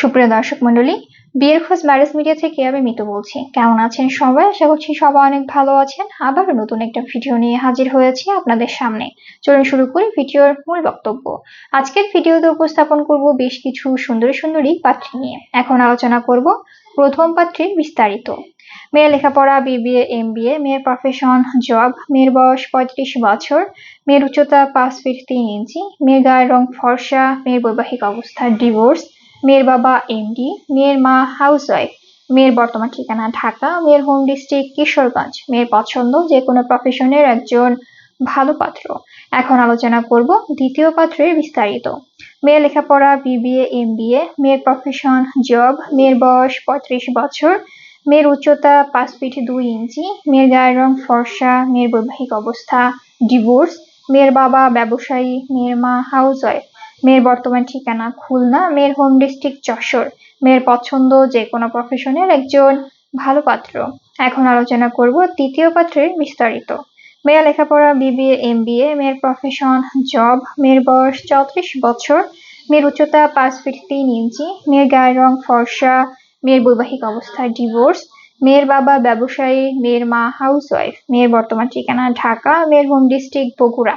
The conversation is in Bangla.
সুপ্রিয় দর্শক মন্ডলী বিয়ের খোঁজ ম্যারেজ মিডিয়া থেকে আমি মিতু বলছি। কেমন আছেন সবাই? আশা করছি সবাই অনেক ভালো আছেন। আবার নতুন একটা ভিডিও নিয়ে হাজির হয়েছি আপনাদের সামনে। চলুন শুরু করি ভিডিওর মূল বক্তব্য। আজকের ভিডিওতে উপস্থাপন করব বেশ কিছু সুন্দরী সুন্দরী পাত্রী নিয়ে। এখন আলোচনা করব প্রথম পাত্রীর বিস্তারিত। মেয়ের লেখাপড়া, বিবিএ এম বিএ মেয়ের প্রফেশন জব মেয়ের বয়স পঁয়ত্রিশ বছর, মেয়ের উচ্চতা পাঁচ ফিট তিন ইঞ্চি, মেয়ের গায়ের রং ফর্সা, মেয়ের বৈবাহিক অবস্থা ডিভোর্স মেয়ের বাবা এমডি মেয়ের মা হাউসওয়াইফ মেয়ের বর্তমান ঠিকানা ঢাকা, মেয়ের হোম ডিস্ট্রিক্ট কিশোরগঞ্জ, মেয়ের পছন্দ যে কোনো প্রফেশনের একজন ভালো পাত্র। এখন আলোচনা করব দ্বিতীয় পাত্রের বিস্তারিত। মেয়ের লেখাপড়া বিবিএ এম বিএ মেয়ের প্রফেশন জব মেয়ের বয়স পঁয়ত্রিশ বছর, মেয়ের উচ্চতা পাঁচ ফিট দুই ইঞ্চি, মেয়ের গায়ের রং ফর্সা, মেয়ের বৈবাহিক অবস্থা ডিভোর্স মেয়ের বাবা ব্যবসায়ী, মেয়ের মা হাউসওয়াইফ মেয়ের বর্তমান ঠিকানা খুলনা, মেয়ের হোম ডিস্ট্রিক্ট যশোর। মেয়ের পছন্দ যে কোনো প্রফেশনের একজন ভালো পাত্র। এখন আলোচনা করব তৃতীয় পাত্রের বিস্তারিত। মেয়ের লেখাপড়া বিবিএ এম বিএ মেয়ের প্রফেশন জব মেয়ের বয়স চৌত্রিশ বছর, মেয়ের উচ্চতা পাঁচ ফিট তিন ইঞ্চি, মেয়ের গায়ের রং ফর্সা, মেয়ের বৈবাহিক অবস্থা ডিভোর্স মেয়ের বাবা ব্যবসায়ী, মেয়ের মা হাউসওয়াইফ মেয়ের বর্তমান ঠিকানা ঢাকা, মেয়ের হোম ডিস্ট্রিক্ট বগুড়া।